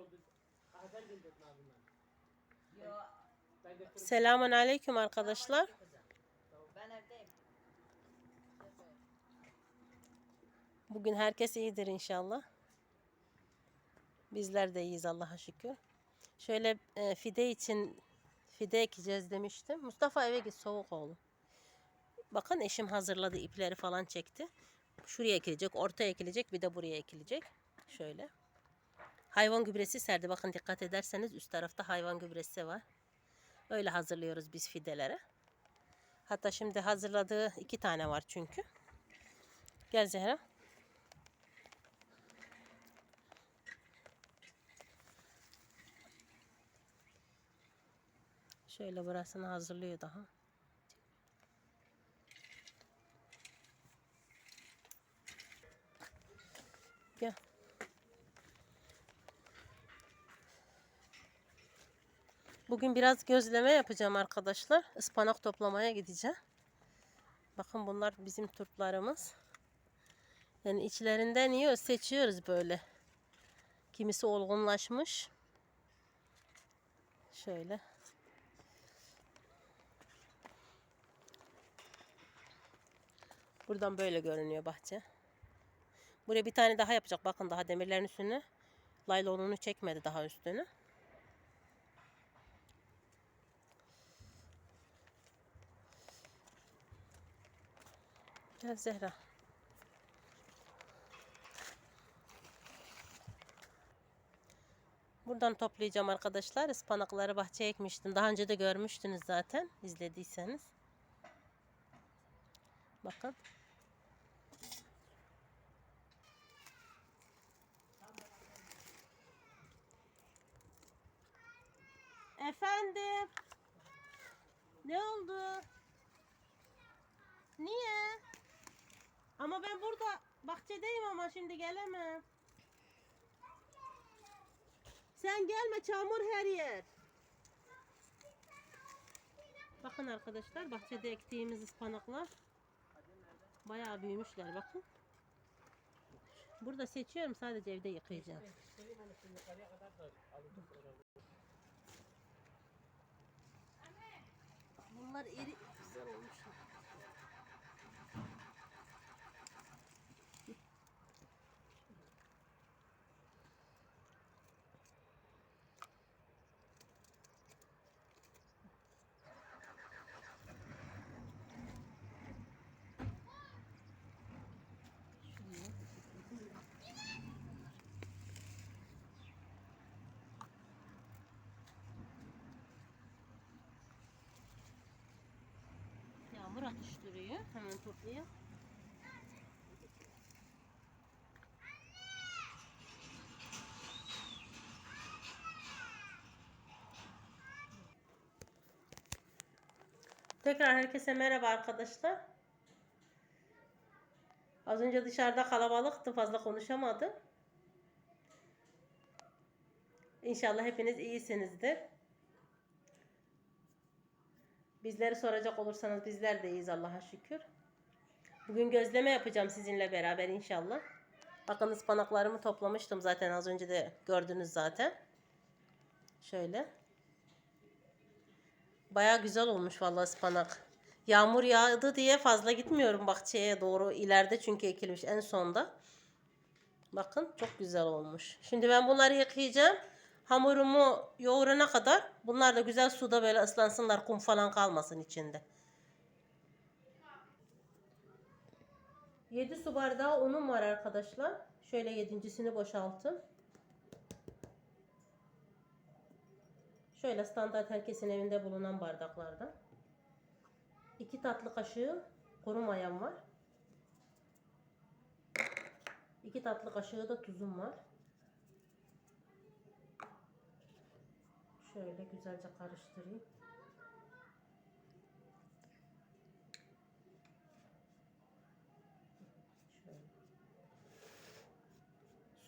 oldu. Haber gönderdim abimden. Yo, Ben de kırık. Selamun aleyküm arkadaşlar. Ben evdeyim. Bugün herkes iyidir inşallah. Bizler de iyiyiz Allah'a şükür. Şöyle e, fide için fide ekeceğiz demiştim. Mustafa eve git soğuk oğlum. Bakın eşim hazırladı ipleri falan çekti. Şuraya ekilecek, ortaya ekilecek, bir de buraya ekilecek. Şöyle. Hayvan gübresi serdi. Bakın dikkat ederseniz üst tarafta hayvan gübresi var. Öyle hazırlıyoruz biz fidelere. Hatta şimdi hazırladığı iki tane var çünkü. Gel Zehra. Şöyle burasını hazırlıyor daha. Bugün biraz gözleme yapacağım arkadaşlar. Ispanak toplamaya gideceğim. Bakın bunlar bizim turplarımız. Yani içlerinden yiyoruz, seçiyoruz böyle. Kimisi olgunlaşmış. Şöyle. Buradan böyle görünüyor bahçe. Buraya bir tane daha yapacak. Bakın daha demirlerin üstüne. Laylonunu çekmedi daha üstünü. Gel Zehra. Buradan toplayacağım arkadaşlar. Ispanakları bahçeye ekmiştim. Daha önce de görmüştünüz zaten izlediyseniz. Bakın. Efendim. Ne oldu? Ben burada bahçedeyim ama şimdi gelemem. Sen gelme çamur her yer. Bakın arkadaşlar bahçede ektiğimiz ıspanaklar bayağı büyümüşler bakın. Burada seçiyorum sadece evde yıkayacağım. Bunlar iri güzel olmuşlar. Atıştırıyor. Hemen toplayayım. Tekrar herkese merhaba arkadaşlar. Az önce dışarıda kalabalıktı fazla konuşamadım. İnşallah hepiniz iyisinizdir. Bizleri soracak olursanız bizler de iyiyiz Allah'a şükür. Bugün gözleme yapacağım sizinle beraber inşallah. Bakın ıspanaklarımı toplamıştım zaten az önce de gördünüz zaten. Şöyle. Baya güzel olmuş vallahi ıspanak. Yağmur yağdı diye fazla gitmiyorum bahçeye doğru ileride çünkü ekilmiş en sonda. Bakın çok güzel olmuş. Şimdi ben bunları yıkayacağım. Hamurumu yoğurana kadar bunlar da güzel suda böyle ıslansınlar kum falan kalmasın içinde. 7 su bardağı unum var arkadaşlar. Şöyle yedincisini boşalttım. Şöyle standart herkesin evinde bulunan bardaklardan. 2 tatlı kaşığı kuru mayam var. 2 tatlı kaşığı da tuzum var. Şöyle güzelce karıştırayım.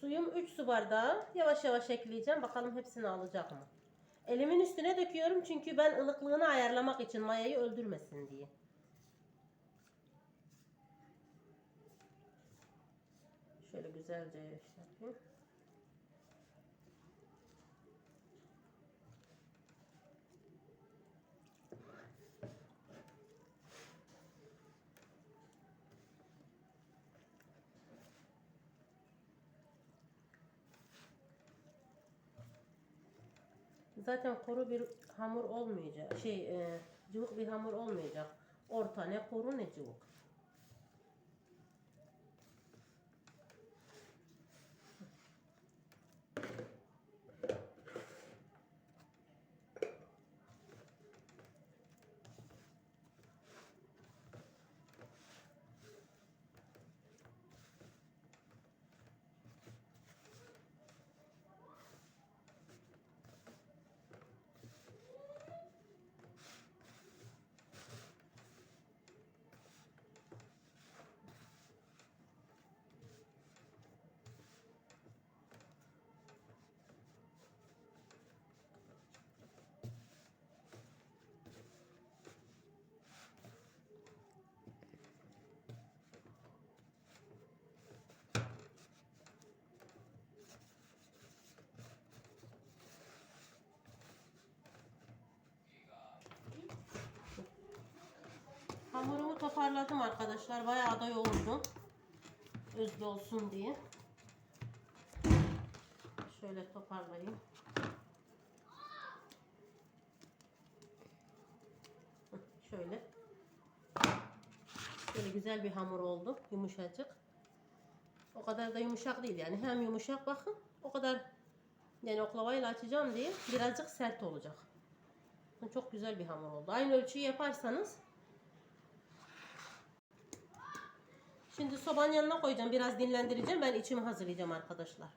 Suyum 3 su bardağı. Yavaş yavaş ekleyeceğim. Bakalım hepsini alacak mı? Elimin üstüne döküyorum çünkü ben ılıklığını ayarlamak için mayayı öldürmesin diye. Şöyle güzelce işte yapayım. Zaten kuru bir hamur olmayacak. Şey, e, cıvık bir hamur olmayacak. Orta ne kuru ne cıvık. Hamurumu toparladım arkadaşlar. Bayağı da yoğurdum. Özlü olsun diye. Şöyle toparlayayım. Şöyle. Böyle güzel bir hamur oldu. Yumuşacık. O kadar da yumuşak değil yani. Hem yumuşak bakın. O kadar yani oklavayla açacağım diye birazcık sert olacak. Çok güzel bir hamur oldu. Aynı ölçüyü yaparsanız Şimdi sobanın yanına koyacağım. Biraz dinlendireceğim. Ben içimi hazırlayacağım arkadaşlar.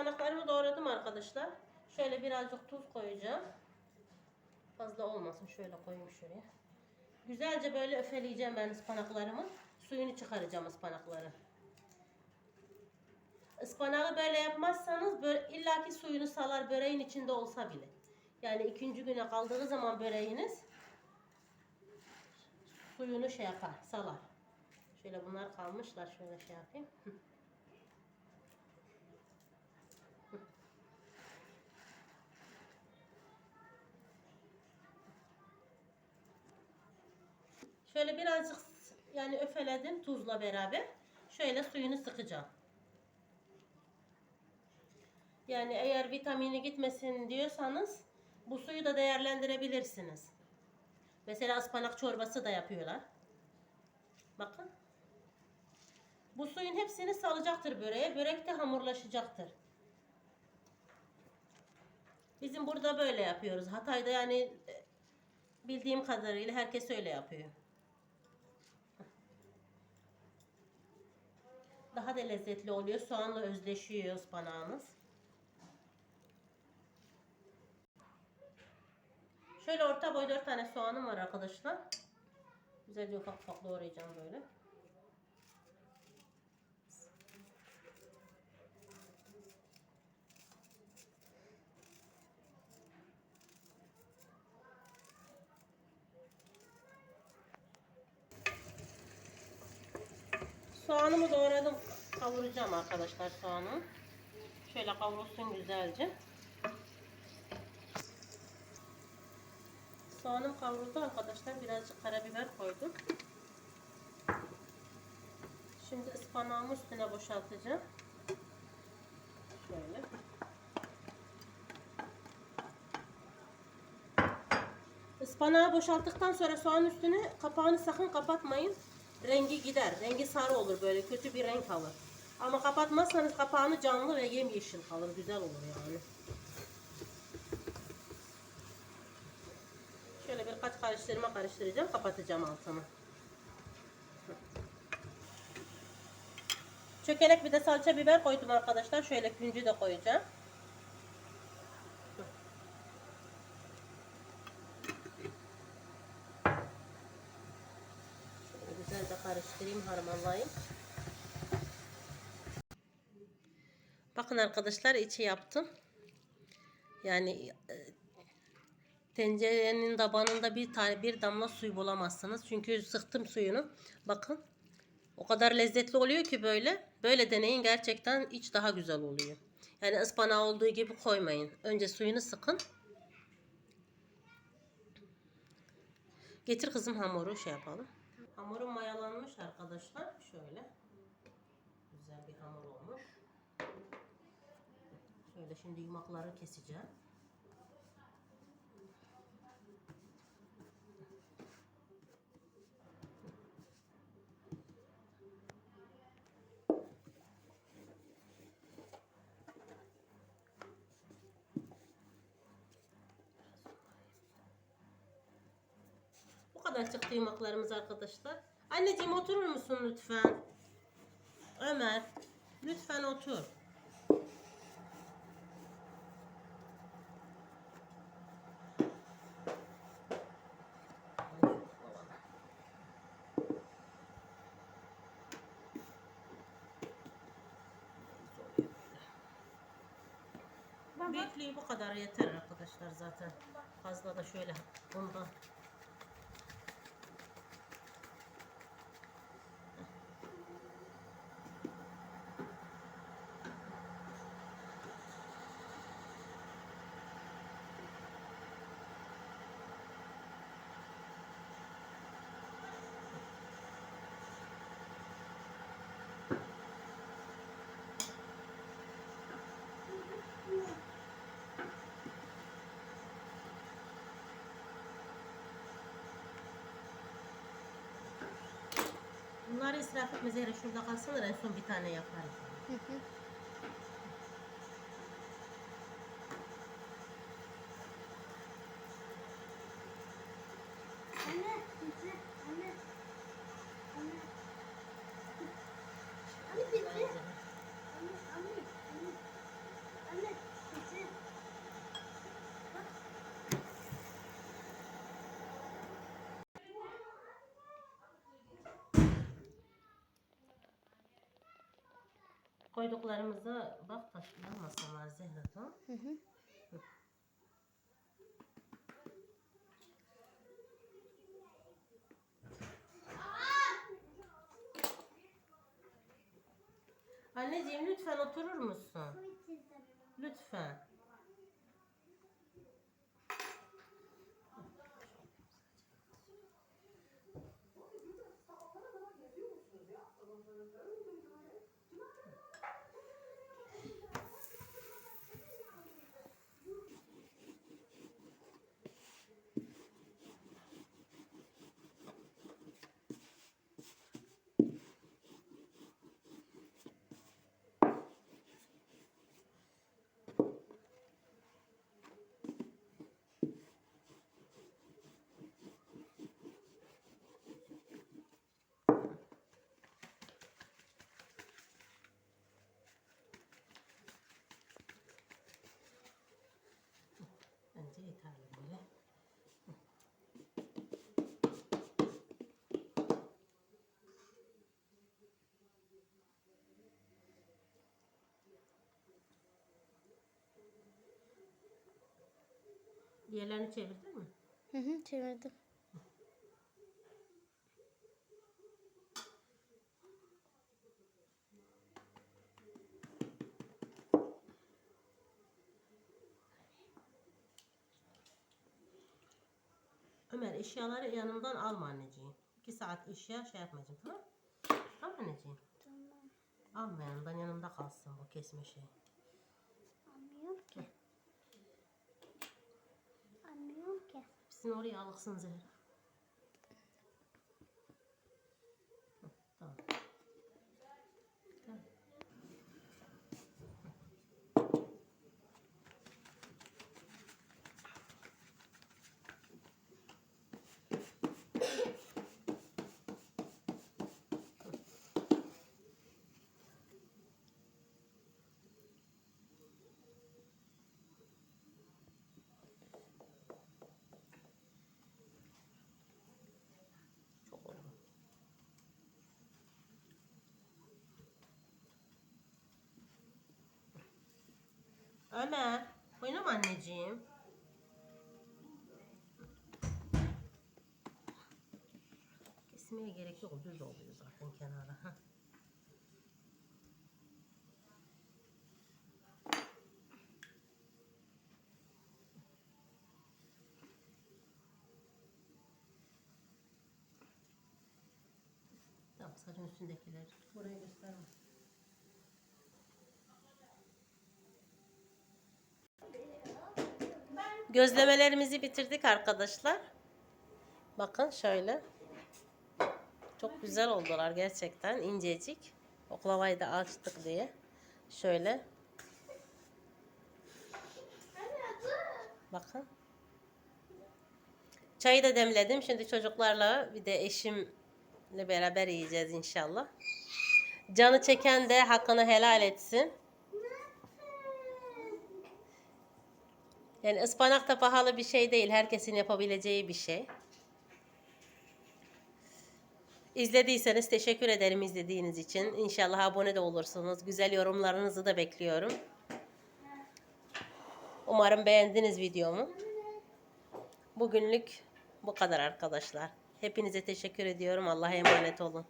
Ispanaklarımı doğradım arkadaşlar. Şöyle birazcık tuz koyacağım. Fazla olmasın. Şöyle koyayım şuraya. Güzelce böyle öfeleyeceğim ben ıspanaklarımı. Suyunu çıkaracağım ıspanakları. Ispanağı böyle yapmazsanız böyle illaki suyunu salar böreğin içinde olsa bile. Yani ikinci güne kaldığı zaman böreğiniz suyunu şey yapar, salar. Şöyle bunlar kalmışlar. Şöyle şey yapayım. Şöyle birazcık yani öfeledim tuzla beraber. Şöyle suyunu sıkacağım. Yani eğer vitamini gitmesin diyorsanız bu suyu da değerlendirebilirsiniz. Mesela ıspanak çorbası da yapıyorlar. Bakın. Bu suyun hepsini salacaktır böreğe. Börek de hamurlaşacaktır. Bizim burada böyle yapıyoruz. Hatay'da yani e, bildiğim kadarıyla herkes öyle yapıyor. Daha da lezzetli oluyor. Soğanla özleşiyor ıspanağımız. Şöyle orta boy 4 tane soğanım var arkadaşlar. Güzelce ufak ufak doğrayacağım böyle. Soğanımı doğradım. Kavuracağım arkadaşlar soğanı. Şöyle kavrulsun güzelce. Soğanım kavruldu arkadaşlar. Birazcık karabiber koydum. Şimdi ıspanağımı üstüne boşaltacağım. Şöyle. Ispanağı boşalttıktan sonra soğan üstüne kapağını sakın kapatmayın. Rengi gider. Rengi sarı olur böyle kötü bir renk alır. Ama kapatmazsanız kapağını canlı ve yemyeşil kalır. Güzel olur yani. Şöyle birkaç karıştırma karıştıracağım. Kapatacağım altını. Çökelek bir de salça biber koydum arkadaşlar. Şöyle küncü de koyacağım. Şöyle güzel de karıştırayım, harmanlayayım. Bakın arkadaşlar içi yaptım. Yani e, tencerenin tabanında bir tane bir damla suyu bulamazsınız. Çünkü sıktım suyunu. Bakın. O kadar lezzetli oluyor ki böyle. Böyle deneyin gerçekten iç daha güzel oluyor. Yani ıspanağı olduğu gibi koymayın. Önce suyunu sıkın. Getir kızım hamuru şey yapalım. Hamurum mayalanmış arkadaşlar. Şöyle. Güzel bir hamur olmuş. Şöyle şimdi yumakları keseceğim. Bu kadar çıktı yumaklarımız arkadaşlar. Anneciğim oturur musun lütfen? Ömer, lütfen otur. Büyüklüğü bu kadar yeter arkadaşlar zaten. Fazla da şöyle bundan. Bunları israf etme Zehra şurada kalsınlar en son bir tane yaparız. Anne, Koyduklarımıza bak taşlanmasınlar Zehra tamam. Hı hı. Anneciğim lütfen oturur musun? Lütfen. Bence yeterli böyle. Diğerlerini çevirdin mi? Hı hı, çevirdim. Ömer eşyaları yanımdan alma anneciğim. İki saat eşya şey yapmayacağım tamam Tamam anneciğim. Tamam. Alma yanımdan yanımda kalsın bu kesme şey. Anlıyorum ki. Anlıyorum ki. Hepsini oraya alıksın Zehra. Hı, Tamam. Tamam. Ömer. Oynama anneciğim. Kesmeye gerek yok. Düz oluyor zaten kenara. Heh. Tamam saçın üstündekileri. Buraya gösterme. Gözlemelerimizi bitirdik arkadaşlar. Bakın şöyle. Çok güzel oldular gerçekten incecik. Oklavayı da açtık diye. Şöyle. Bakın. Çayı da demledim. Şimdi çocuklarla bir de eşimle beraber yiyeceğiz inşallah. Canı çeken de hakkını helal etsin. Yani ıspanak da pahalı bir şey değil. Herkesin yapabileceği bir şey. İzlediyseniz teşekkür ederim izlediğiniz için. İnşallah abone de olursunuz. Güzel yorumlarınızı da bekliyorum. Umarım beğendiniz videomu. Bugünlük bu kadar arkadaşlar. Hepinize teşekkür ediyorum. Allah'a emanet olun.